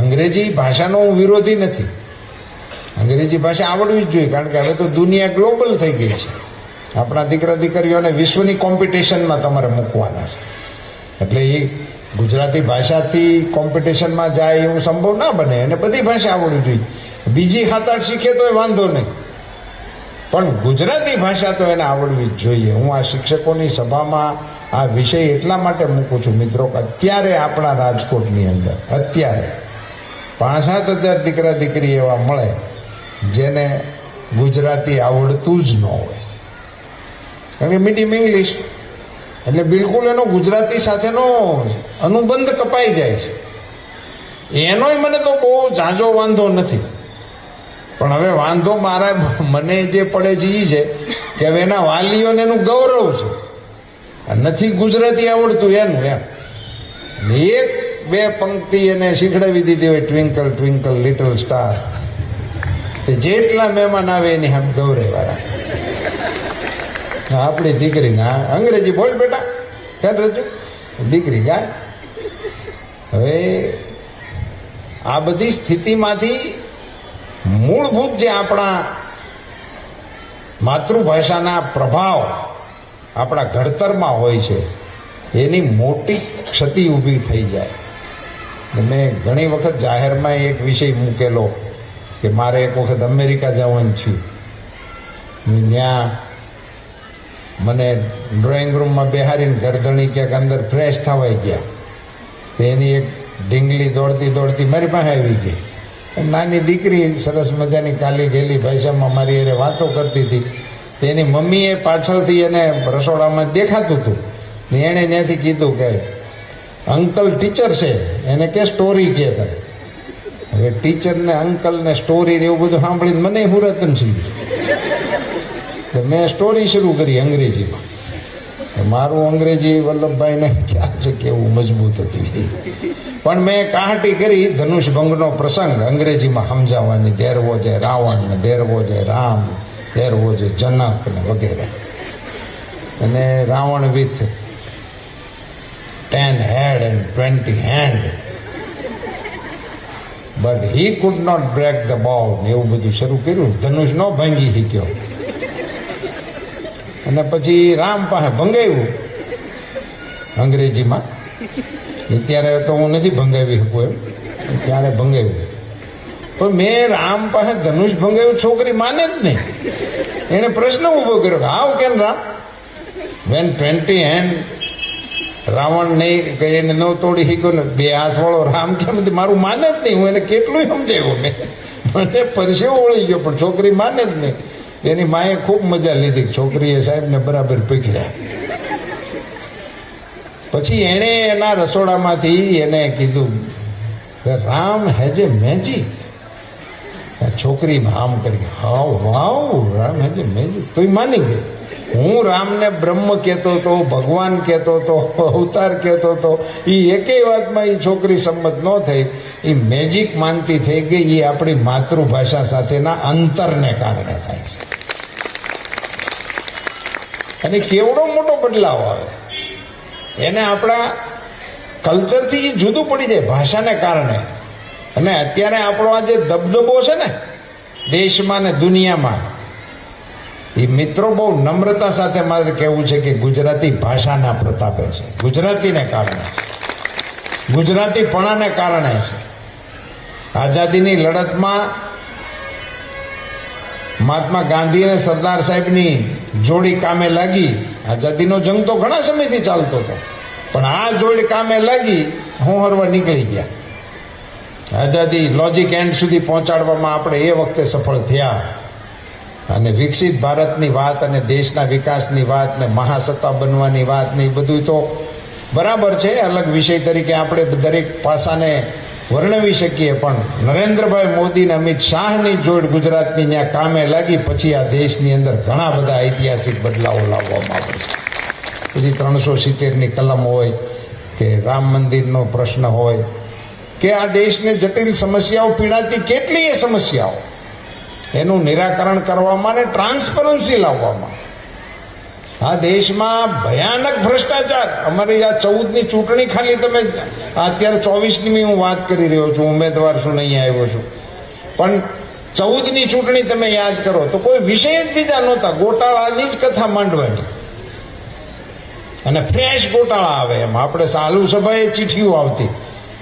અંગ્રેજી ભાષાનો હું વિરોધી નથી. અંગ્રેજી ભાષા આવડવી જ જોઈએ, કારણ કે હવે તો દુનિયા ગ્લોબલ થઈ ગઈ છે. આપણા દીકરા દીકરીઓને વિશ્વની કોમ્પિટિશનમાં તમારે મૂકવાના છે. એટલે એ ગુજરાતી ભાષાથી કોમ્પિટિશનમાં જાય એવું સંભવ ના બને અને બધી ભાષા આવડવી જોઈએ. બીજી હાથાળ શીખે તો એ વાંધો નહીં. પણ ગુજરાતી ભાષા તો એને આવડવી જ જોઈએ. હું આ શિક્ષકોની સભામાં આ વિષય એટલા માટે મૂકું છું, મિત્રો અત્યારે આપણા રાજકોટની અંદર, અત્યારે. પાંચ સાત હજાર દીકરા દીકરી એવા મળે, જેને ગુજરાતી આવડતું જ ન હોય. કારણ કે મીડિયમ ઇંગ્લિશ, એટલે બિલકુલ એનો ગુજરાતી સાથેનો અનુબંધ કપાઈ જાય છે. એનોય મને તો બહુ ઝાંઝો વાંધો નથી. પણ હવે વાંધો મારા મને જે પડે છે એ છે કે હવે એના વાલીઓને એનું ગૌરવ છે. નથી ગુજરાતી આવડતું એનું એમ. એક બે પંક્તિ એને શીખડાવી દીધી હોય ટ્વિંકલ ટ્વિંકલ લિટલ સ્ટાર તે જેટલા મહેમાન આવે એની આમ ગૌરવવાળા. આપણી દીકરી ના, અંગ્રેજી બોલ બેટા, ખ્યાલ રજુ દીકરી ગાય હવે આ બધી સ્થિતિમાંથી મૂળભૂત જે આપણા માતૃભાષાના પ્રભાવ આપણા ઘડતરમાં હોય છે, એની મોટી ક્ષતિ ઊભી થઈ જાય. મેં ઘણી વખત જાહેરમાં એક વિષય મૂકેલો કે મારે એક વખત અમેરિકા જવાનું થયું. ત્યાં મને ડ્રોઈંગ રૂમમાં બેહારીને ગરદણી ક્યાંક અંદર ફ્રેશ થવાઈ ગયા. તેની એક ઢીંગલી દોડતી દોડતી મારી પાસે આવી ગઈ. નાની દીકરી સરસ મજાની કાલી ગેલી ભાષામાં મારી એને વાતો કરતી હતી. તેની મમ્મીએ પાછળથી એને રસોડામાં દેખાતું હતું. ને એણે ત્યાંથી કીધું કે અંકલ ટીચર છે, એને કે સ્ટોરી કે તમે હવે ટીચર ને અંકલ ને સ્ટોરી ને એવું બધું સાંભળીને મને હુરતન થઈ તો મેં સ્ટોરી શરૂ કરી અંગ્રેજીમાં. મારું અંગ્રેજી વલ્લભભાઈને ખ્યાલ છે કેવું મજબૂત હતું. પણ મેં કાહટી કરી ધનુષ ભંગનો પ્રસંગ અંગ્રેજીમાં સમજાવવાની. દેરવો જે રાવણ, ને દેરવો જે રામ દેરવો જે જનક, ને વગેરે. અને Ravan with ten head and twenty hand but he could not break the ball એવું બધું શરૂ કર્યું. ધનુષ ન ભાંગી શીખ્યો અને પછી રામ પાસે ભંગાવ્યું. અંગ્રેજીમાં. અત્યારે ત્યારે તો હું નથી ભંગાવી શકું એમ. ત્યારે ભંગાવ્યું. પણ મેં રામ પાસે ધનુષ ભંગાવ્યું. છોકરી માને જ નહીં. એણે પ્રશ્ન ઊભો કર્યો કે, આવ કેમ Ram? When twenty hand Ravan નહીં કે એને ન તોડી શીખ્યો ને બે હાથ વાળો રામ કેમ? મારું માને જ નહીં, હું એને કેટલું સમજાવ્યું મેં. મને પરસેવો વળી ગયો, પણ છોકરી માને જ નહીં. એની માએ ખૂબ મજા લીધી છોકરીએ સાહેબને બરાબર પકડ્યા પછી એણે એના રસોડામાંથી એને કીધું કે રામ હેઝ એ મેજિક છોકરી આમ કરી હાવ, વાવ, રામ હજી મેં તું માની ગઈ. હું રામને બ્રહ્મ કહેતો હતો, ભગવાન કહેતો હતો, અવતાર કહેતો હતો એ એકેય વાતમાં એ છોકરી સંમત ન થઈ. એ મેજિક માનતી થઈ ગઈ એ આપણી માતૃભાષા સાથેના અંતરને કારણે થાય છે. અને કેવડો મોટો બદલાવ આવે. એને આપણા કલ્ચરથી જુદું પડી જાય, ભાષાને કારણે. અને અત્યારે આપણો આ જે દબદબો છે ને, દેશમાં ને દુનિયામાં, એ મિત્રો બહુ નમ્રતા સાથે મારે કહેવું છે કે ગુજરાતી ભાષાના પ્રતાપે છે. ગુજરાતીને કારણે ગુજરાતીપણાને કારણે છે. આઝાદીની લડતમાં મહાત્મા ગાંધી અને સરદાર સાહેબની જોડી કામે લાગી. આઝાદીનો જંગ તો ઘણા સમયથી ચાલતો હતો. પણ આ જોડી કામે લાગી હું હરવા નીકળી ગયા. આઝાદી લોજિક એન્ડ સુધી પહોંચાડવામાં આપણે એ વખતે સફળ થયા. અને વિકસિત ભારતની વાત અને દેશના વિકાસની વાત ને મહાસત્તા બનવાની વાત ને એ બધું તો બરાબર છે, અલગ વિષય તરીકે આપણે દરેક પાસાને વર્ણવી શકીએ, પણ નરેન્દ્રભાઈ મોદી અને અમિત શાહની જોડ ગુજરાતની ત્યાં કામે લાગી, પછી આ દેશની અંદર ઘણા બધા ઐતિહાસિક બદલાવો લાવવામાં આવે છે. પછી ત્રણસો સિત્તેરની કલમ હોય કે રામ મંદિરનો પ્રશ્ન હોય કે આ દેશને જટિલ સમસ્યાઓ પીડાતી કેટલીય સમસ્યાઓ? એનું નિરાકરણ કરવામાં અને ટ્રાન્સપરન્સી લાવવામાં આ દેશમાં ભયાનક ભ્રષ્ટાચાર. અમારી આ ચૌદની ચૂંટણી ખાલી તમે અત્યારે ચોવીસની હું વાત કરી રહ્યો છું, ઉમેદવાર છું નહીં આવ્યો છું. પણ ચૌદની ચૂંટણી તમે યાદ કરો તો કોઈ વિષય જ બીજા નહોતા. ગોટાળાની જ કથા માંડવાની. અને ફ્રેશ ગોટાળા આવે એમ. આપણે સાલુ સભાએ ચીઠીઓ આવતી.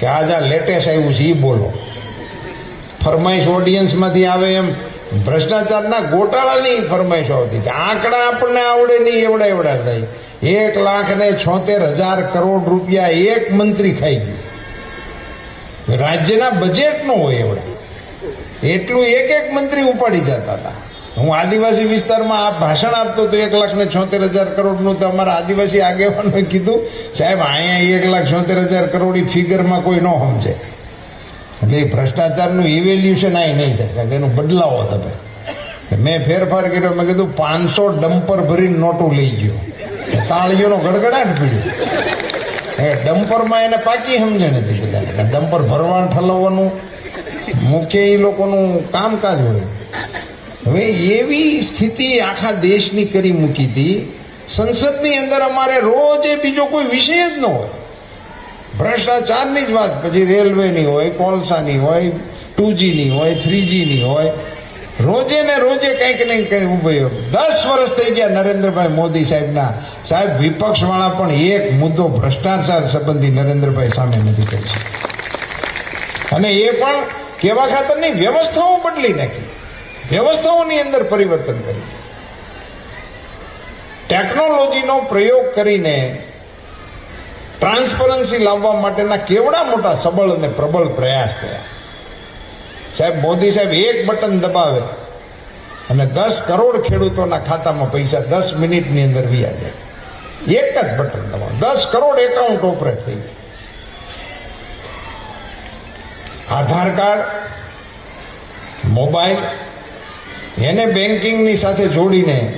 કે આજ આ લેટેસ્ટ આવ્યું છે એ બોલો. ફરમાઈશ ઓડિયન્સમાંથી આવે એમ. ભ્રષ્ટાચારના ગોટાળાની ફરમાઈશો આવતી આંકડા આપણને આવડે નહીં, એવડા એવડા થાય. એક લાખ ને છોતેર હજાર કરોડ રૂપિયા એક મંત્રી ખાઈ ગયું. રાજ્યના બજેટનો હોય એવડા. એટલું એક એક મંત્રી ઉપાડી જતા હતા. હું આદિવાસી વિસ્તારમાં આ ભાષણ આપતો તો એક લાખ ને છોતેર હજાર કરોડનું તો અમારા આદિવાસી આગેવાનોએ કીધું, સાહેબ, અહીંયા એક લાખ છોતેર હજાર કરોડ ઈ ફિગરમાં કોઈ ન સમજે. એટલે એ ભ્રષ્ટાચારનું ઇવેલ્યુશન આ નહીં થાય, કારણ કે એનો બદલાવો તમે. મેં ફેરફાર કર્યો, મેં કીધું, પાંચસો ડમ્પર ભરીને નોટું લઈ ગયો. તાળીઓનો ગડગડાટ પીડ્યો. એ ડમ્પરમાં એને પાકી સમજણ હતી બધાને. ડમ્પર ભરવાનું ઠલવવાનું મુખ્ય એ લોકોનું કામકાજ હોય. હવે એવી સ્થિતિ આખા દેશની કરી મૂકી હતી. સંસદની અંદર અમારે રોજ એ બીજો કોઈ વિષય જ ન હોય. ભ્રષ્ટાચારની જ વાત, પછી રેલવેની હોય, કોલસાની હોય, ટુજીની હોય, થ્રીજીની હોય. રોજે ને રોજે કંઈક ને કંઈક ઊભો દસ વર્ષ થઈ ગયા નરેન્દ્રભાઈ મોદી સાહેબના. સાહેબ, વિપક્ષવાળા પણ એક મુદ્દો ભ્રષ્ટાચાર સંબંધી નરેન્દ્રભાઈ સામે નથી કરી અને એ પણ કેવા ખાતરની વ્યવસ્થાઓ બદલી નાખી. વ્યવસ્થાઓની અંદર પરિવર્તન કરી ટેકનોલોજીનો પ્રયોગ કરીને ટ્રાન્સપરન્સી લાવવા માટેના કેવડા મોટા સબળ અને પ્રબળ પ્રયાસ થયા. સાહેબ, મોદી સાહેબ એક બટન દબાવે અને દસ કરોડ ખેડૂતોના ખાતામાં પૈસા દસ મિનિટની અંદર વ્યા જાય. એક જ બટન દબાવે. દસ કરોડ એકાઉન્ટ ઓપરેટ થઈ જાય. આધાર કાર્ડ, મોબાઈલ એને બેન્કિંગની સાથે જોડીને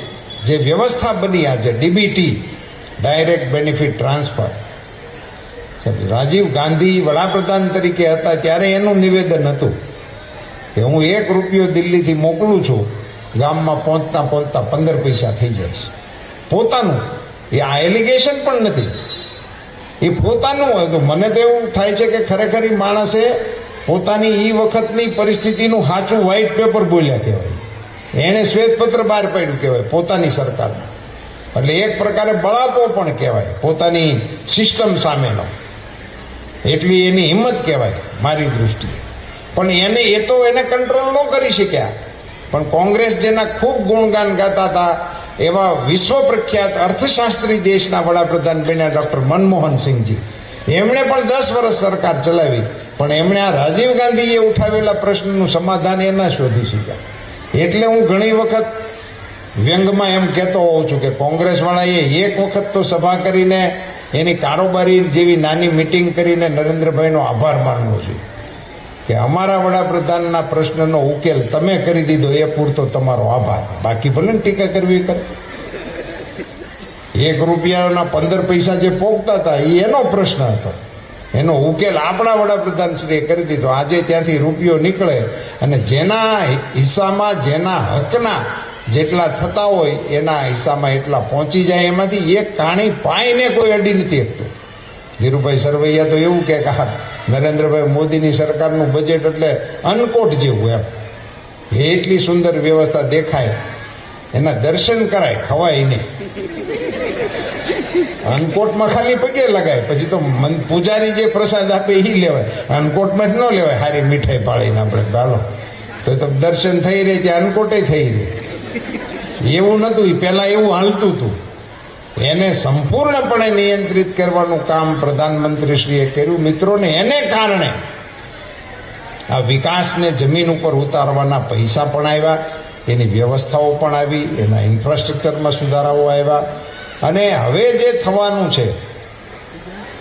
જે વ્યવસ્થા બની આજે DBT direct benefit transfer Rajiv Gandhi વડાપ્રધાન તરીકે હતા ત્યારે એનું નિવેદન હતું કે હું એક રૂપિયો દિલ્હીથી મોકલું છું, ગામમાં પહોંચતા પહોંચતા પંદર પૈસા થઈ જાય પોતાનું, એ આ એલિગેશન પણ નથી. એ પોતાનું હોય તો મને તો એવું થાય છે કે ખરેખર માણસે પોતાની એ વખતની પરિસ્થિતિનું સાચું વ્હાઇટ પેપર બોલ્યા કહેવાય. એણે શ્વેતપત્ર બહાર પાડ્યું કહેવાય, પોતાની સરકારનું. એટલે એક પ્રકારે બળાપો પણ કહેવાય, પોતાની સિસ્ટમ સામેનો. એટલી એની હિંમત કહેવાય, મારી દૃષ્ટિએ પણ એને, એ તો એને કંટ્રોલ ન કરી શક્યા. પણ કોંગ્રેસ જેના ખૂબ ગુણગાન ગાતા હતા, એવા વિશ્વ પ્રખ્યાત અર્થશાસ્ત્રી દેશના વડાપ્રધાન બન્યા ડૉક્ટર મનમોહન સિંહજી. એમણે પણ દસ વર્ષ સરકાર ચલાવી, પણ એમણે આ રાજીવ ગાંધીએ ઉઠાવેલા પ્રશ્નનું સમાધાન એ ન શોધી શક્યા. એટલે હું ઘણી વખત વ્યંગમાં એમ કહેતો હોઉં છું કે કોંગ્રેસવાળાએ એક વખત તો સભા કરીને એની કારોબારી જેવી નાની મિટિંગ કરીને નરેન્દ્રભાઈનો આભાર માનવો જોઈએ. કે અમારા વડાપ્રધાનના પ્રશ્નનો ઉકેલ તમે કરી દીધો એ પૂરતો તમારો આભાર. બાકી ભલે ટીકા કરવી કરે. એક રૂપિયાના પંદર પૈસા જે પોગતા હતા, એ એનો પ્રશ્ન હતો. એનો ઉકેલ આપણા વડાપ્રધાન શ્રીએ કરી દીધો. આજે ત્યાંથી રૂપિયો નીકળે અને જેના હિસ્સામાં, જેના હકના જેટલા થતા હોય, એના હિસ્સામાં એટલા પહોંચી જાય. એમાંથી એક કાણી પાઈને કોઈ અડી નથી શકતું. ધીરુભાઈ સરવૈયા તો એવું કે હા નરેન્દ્રભાઈ મોદીની સરકારનું બજેટ એટલે અનકોટ જેવું એમ. એટલી સુંદર વ્યવસ્થા દેખાય. એના દર્શન કરાય, ખવાય નહીં. અનકોટમાં ખાલી પગે લગાય. પછી તો મન પૂજારી જે પ્રસાદ આપે એ લેવાય. અનકોટમાં જ ન લેવાય. હારી મીઠાઈ પાડીને આપણે. ચાલો તો દર્શન થઈ રહે ત્યાં અનકોટે થઈ રહે. એવું નહોતું એ પહેલાં એવું હાલતું હતું એને સંપૂર્ણપણે નિયંત્રિત કરવાનું કામ પ્રધાનમંત્રીશ્રીએ કર્યું. મિત્રોને એને કારણે આ વિકાસને જમીન ઉપર ઉતારવાના પૈસા પણ આવ્યા. એની વ્યવસ્થાઓ પણ આવી. એના ઇન્ફ્રાસ્ટ્રક્ચરમાં સુધારાઓ આવ્યા. અને હવે જે થવાનું છે,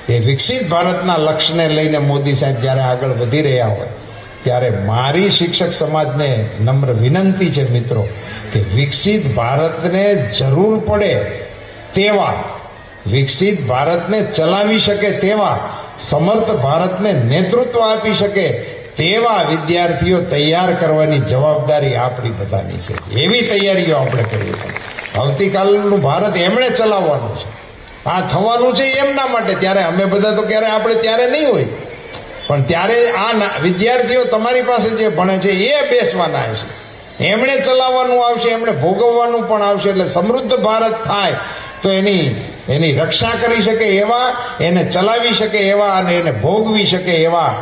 એ વિકસિત ભારતના લક્ષ્યને લઈને મોદી સાહેબ જ્યારે આગળ વધી રહ્યા હોય, ત્યારે મારી શિક્ષક સમાજને નમ્ર વિનંતી છે મિત્રો કે વિકસિત ભારતને જરૂર પડે તેવા, વિકસિત ભારતને ચલાવી શકે તેવા, સમર્થ ભારતને નેતૃત્વ આપી શકે તેવા વિદ્યાર્થીઓ તૈયાર કરવાની જવાબદારી આપણી બધાની છે. એવી તૈયારીઓ આપણે કરવી પડે આવતીકાલનું ભારત એમણે ચલાવવાનું છે. આ થવાનું છે એમના માટે. ત્યારે અમે બધા તો ક્યારે આપણે ત્યારે નહીં હોય. પણ ત્યારે આ વિદ્યાર્થીઓ તમારી પાસે જે ભણે છે એ બેસવાના છે. એમણે ચલાવવાનું આવશે, એમણે ભોગવવાનું પણ આવશે. એટલે સમૃદ્ધ ભારત થાય તો એની એની રક્ષા કરી શકે એવા, એને ચલાવી શકે એવા અને એને ભોગવી શકે એવા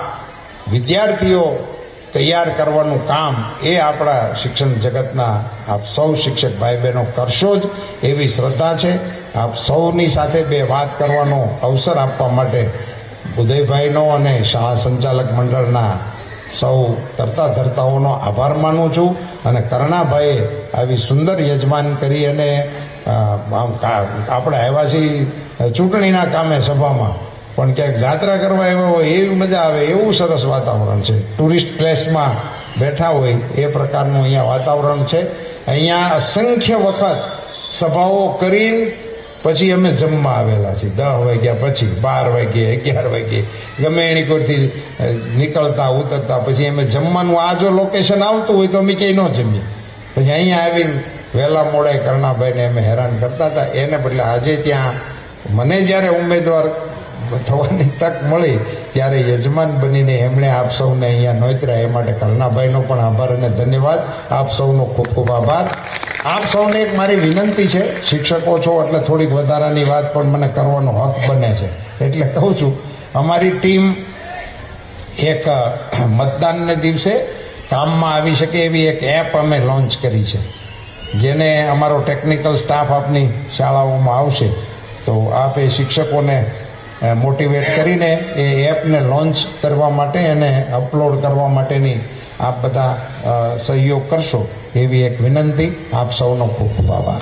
વિદ્યાર્થીઓ તૈયાર કરવાનું કામ એ આપણા શિક્ષણ જગતના આપ સૌ શિક્ષક ભાઈ બહેનો કરશો જ એવી શ્રદ્ધા છે. આપ સૌની સાથે બે વાત કરવાનો અવસર આપવા માટે ઉદયભાઈનો અને શાળા સંચાલક મંડળના સૌ કરતા ધરતાઓનો આભાર માનું છું અને કરણાભાઈએ આવી સુંદર યજમાન કરી અને આપણે આવ્યા છીએ ચૂંટણીના કામે સભામાં પણ ક્યાંક જાત્રા કરવા આવ્યા હોય એવી મજા આવે, એવું સરસ વાતાવરણ છે. ટુરિસ્ટ પ્લેસમાં બેઠા હોય એ પ્રકારનું અહીંયા વાતાવરણ છે. અહીંયા અસંખ્ય વખત સભાઓ કરીને પછી અમે જમવા આવેલા છીએ. દસ વાગ્યા પછી, બાર વાગ્યે, અગિયાર વાગ્યે, ગમે એની કોઈથી નીકળતા, ઉતરતા, પછી અમે જમવાનું, આ જો લોકેશન આવતું હોય તો અમે ક્યાંય ન જમીએ. પછી અહીંયા આવીને વહેલા મોડે કરણાભાઈને અમે હેરાન કરતા હતા. એને બદલે આજે ત્યાં, મને જ્યારે ઉમેદવાર થવાની તક મળી ત્યારે યજમાન બનીને એમણે આપ સૌને અહીંયા નોતર્યા. એ માટે કલ્લાભાઈનો પણ આભાર અને ધન્યવાદ. આપ સૌનો ખૂબ ખૂબ આભાર. આપ સૌને એક મારી વિનંતી છે, શિક્ષકો છો એટલે થોડીક વધારાની વાત પણ મને કરવાનો હક બને છે. એટલે કહું છું, અમારી ટીમ એક મતદાનને દિવસે કામમાં આવી શકે એવી એક એપ અમે લોન્ચ કરી છે, જેને અમારો ટેકનિકલ સ્ટાફ આપની શાળાઓમાં આવશે. તો આપ એ શિક્ષકોને મોટિવેટ કરીને એ એપને લોન્ચ કરવા માટે અને અપલોડ કરવા માટેની આપ બધા સહયોગ કરશો, એવી એક વિનંતી. આપ સૌનો ખૂબ ખૂબ આભાર.